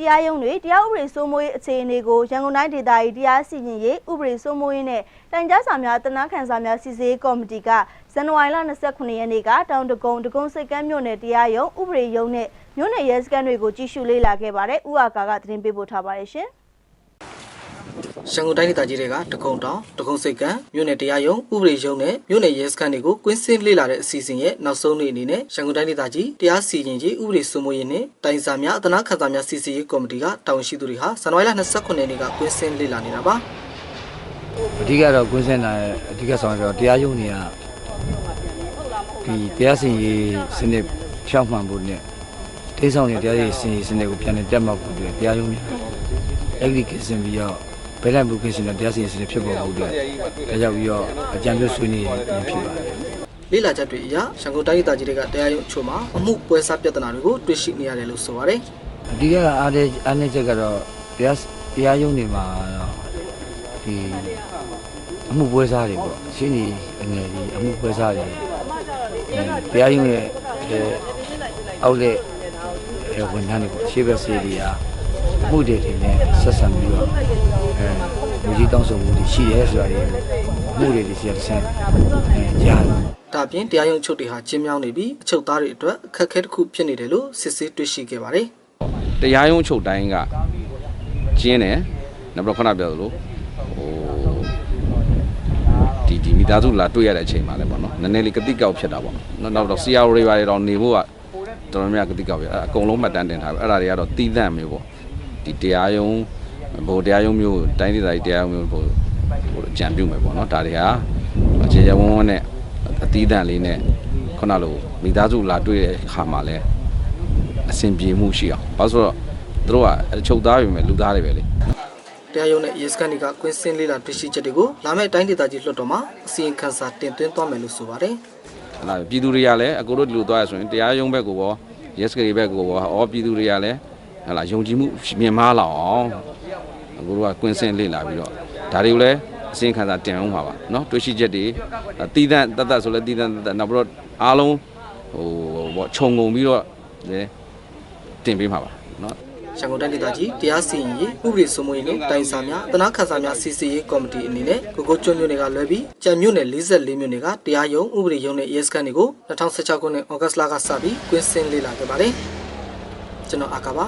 တရားရုံးတွေတရားဥပဒေစိုးမိုးရေးအခြေအနေကိုရန်ကုန်တိုင်းဒေသကြီးတရားစီရင်ရေးဥပဒေစိုးမိုးရေးနဲ့တိုင်ကြားစာများတနာခံစာများစီစစ်ရေးကော်မတီကဇန်နဝါရီလ29ရက်နေ့ကတောင်တကုံတကုံစိတ်ကမ်းမြို့နယ်တရားရုံးဥပဒေရုံးနဲ့မြို့နယ်ရဲစခန်းတွေကိုကြီးစုလေ့လာခဲ့ပါတယ်။ဥအာကာကသတင်းပေးပို့ထားပါတယ်ရှင်။ ရန်ကုန်တိုင်းဒေသကြီးတွေကတကုံတောင်တကုံစိတ်ကံမြို့နယ်တရားရုံးဥပဒေရုံးနဲ့မြို့နယ်ရဲစခန်းတွေကိုကွင်းစင်းလေ့လာတဲ့အစီအစဉ်ရဲ့နောက်ဆုံးနေ့အနေနဲ့ရန်ကုန်တိုင်းဒေသကြီးတရားစီရင်ရေးဥပဒေစိုးမိုးရေးနဲ့တိုင်စာများအသနာခံစာများစီစစ်ရေးကော်မတီကတာဝန်ရှိသူတွေဟာဇန်နဝါရီလ29ရက်နေ့ကကွင်းစင်းလေ့လာနေတာပါအဓိကတော့ကွင်းစင်တာရဲ့အဓိကဆောင်ပြောတရားရုံးတွေကဒီတရားစီရင်ရေးစနစ်ဖြောက်မှန်ဖို့နဲ့တိဆောင်တဲ့တရားစီရင်ရေးစနစ်ကိုပြန်လည်တက်မှတ်ဖို့အတွက်တရားရုံးတွေအဲ့ဒီကိစ္စပြီးတော့ ဘယ်လိုက်မှုကိစ္စနဲ့တရားစီရင်စနစ်ဖြစ်ပေါ်ဖို့အတွက်ဒါကြောင့်ပြီးတော့အကြံပြုဆွေးနွေးရဖြစ်ပါတယ်လေ့လာချက်တွေအရရန်ကုန်တိုင်းဒေသကြီးတွေကတရားရုံးအချို့မှာအမှုပွဲစားပြဿနာတွေကိုတွေ့ရှိနေရတယ်လို့ဆိုပါတယ်အဓိကအားတဲ့အားနည်းချက်ကတော့တရားတရားရုံးတွေမှာတော့ဒီအမှုပွဲစားတွေပေါ့ရှင်းနေအငယ်ဒီအမှုပွဲစားတွေအဲတရားရုံးရဲ့အဲအောက်လက်အဲဝန်ထမ်းတွေပေါ့ရှေ့ဘက်စီတွေအားအမှုတွေတွေနဲ့ဆက်ဆံပြီးတော့ အဲလူကြီးတောင်းဆိုမှုတွေရှိရဲဆိုတာတွေအမှုတွေတွေစီတစ်ဆင့်အဲကြားတယ်ဒါအပြင်တရားရုံးအချုပ်တွေဟာကျင်းမြောင်းနေပြီးအချုပ်သားတွေအတွက်အခက်အခဲတစ်ခုဖြစ်နေတယ်လို့စစ်ဆေးတွေ့ရှိခဲ့ပါတယ်တရားရုံးချုပ်တိုင်းကကျင်းတယ်နောက်ပြီးတော့ခုနပြောသလိုဟိုဒီဒီမိသားစုလာတွေ့ရတဲ့အချိန်မှာလည်းပေါ့နော်နည်းနည်းလေးကတိကောက်ဖြစ်တာပေါ့နောက်နောက်တော့ CR တွေပါတွေတော့နေဖို့ကတော်တော်များများကတိကောက်ပြအဲ့အကုန်လုံးမှတ်တမ်းတင်ထားပြီအဲ့ဒါတွေကတော့တီးသန့်မျိုးပေါ့ဒီတရားရုံး ဘိုတရားရုံးမျိုးတိုင်းဒေသကြီးတရားရုံးမျိုးဟိုဟိုကြံပြုမယ်ပေါ့နော်ဒါတွေဟာအခြေချဝန်းဝန်းနဲ့အတီးသန့်လေးနဲ့ခုနလိုမိသားစုလာတွေ့တဲ့ခါမှာလည်းအဆင်ပြေမှုရှိအောင်ဘာလို့ဆိုတော့သူတို့ကအချုပ်သားပြီမဲ့လူသားတွေပဲလေတရားရုံးနဲ့ရဲစခန်းတွေကကွင်းစင်းလေ့လာတွေ့ရှိချက်တွေကိုလာမယ့်တိုင်းဒေသကြီးလွှတ်တော်မှာအစီရင်ခံစာတင်သွင်းသွားမယ်လို့ဆိုပါတယ်ဟလာပြည်သူတွေကလည်းအကိုတို့ဒီလိုသွားရဆိုရင်တရားရုံးဘက်ကိုရောရက်စကရီဘက်ကိုရောအော်ပြည်သူတွေကလည်း ဟလာယုံကြည်မှုမြင်မားလောက်အောင်အကိုတို့ကကွင်းစင်းလေ့လာပြီးတော့ဒါတွေကိုလည်းအစင်ခံစာတင်အောင်ပါပါเนาะတွေ့ရှိချက်တွေတီးတန့်တတ်တတ်ဆိုလဲတီးတန့်တတ်တတ်နောက်ပြီးတော့အားလုံးဟိုဘောခြုံငုံပြီးတော့လေတင်ပေးမှာပါเนาะ ရန်ကုန်တိုင်းဒေသကြီးတရားစီရင်ရေးဥပဒေစိုးမိုးရေးနဲ့တိုင်စာများတနာခန်းစာများစီစီရေးကော်မတီအနေနဲ့ကိုကိုကျွန်းမြို့နယ်ကလွဲပြီးကြံမြို့နယ်44မြို့နယ်ကတရားရုံးဥပဒေရုံးနဲ့ရဲစခန်းတွေကို2016ခုနှစ်ဩဂတ်လကစပြီးကွင်းစင်းလေ့လာခဲ့ပါတယ် ကျွန်တော်အာကာပါ